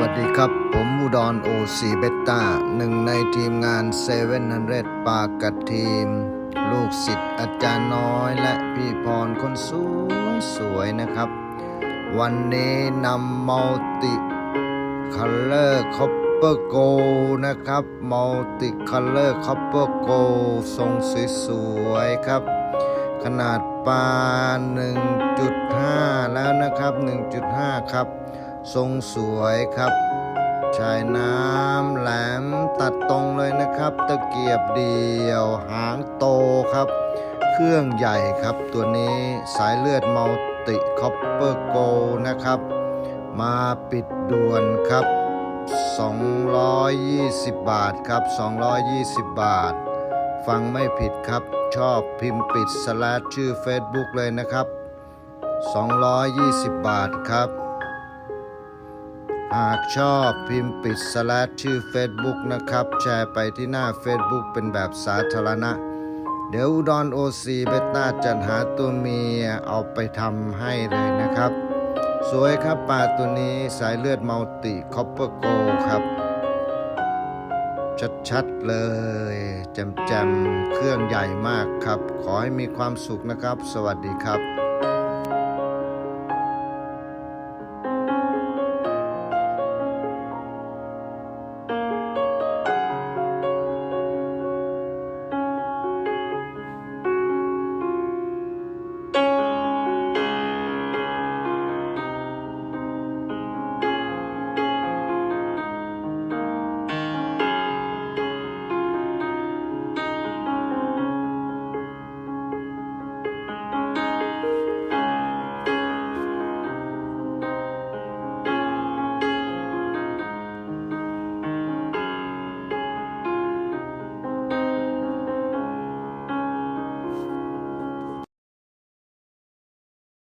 วัสดีครับ ผมอุดรโอซีเบต้าหนึ่งในทีมงานเซเว่นฮันเรปากับทีม ลูกศิษย์อาจารย์น้อยและพี่พรคนสวยสวยนะครับ วันนี้นำมัลติคัลเลอร์คอปเปอร์โกนะครับมัลติคัลเลอร์คอปเปอร์โกทรงสวยๆครับ ขนาดปลา1.5 แล้วนะครับ 1.5 ครับ ทรงสวยครับชายน้ำแหลมตัดตรงเลยนะครับ ตะเกียบเดียวหางโตครับ เครื่องใหญ่ครับตัวนี้สายเลือดมัลติคอปเปอร์โกนะครับ มาปิดด่วนครับ 220 บาทครับ 220 บาท ฟังไม่ผิดครับชอบพิมพ์ปิดสแลชชื่อ Facebook เลยนะครับ 220 บาทครับ หากชอบพิมพ์ปิดสแลชชื่อ Facebook นะครับ แชร์ไปที่หน้า Facebook เป็นแบบสาธารณะ เดี๋ยวอุดอนโอซีเบต้าจัดหาตัวเมียเอาไปทำให้เลยนะครับ สวยครับปลาตัวนี้สายเลือดมัลติคอปเปอร์โกครับ ชัดๆเลย แจมๆ เครื่องใหญ่มากครับ ขอให้มีความสุขนะครับ สวัสดีครับ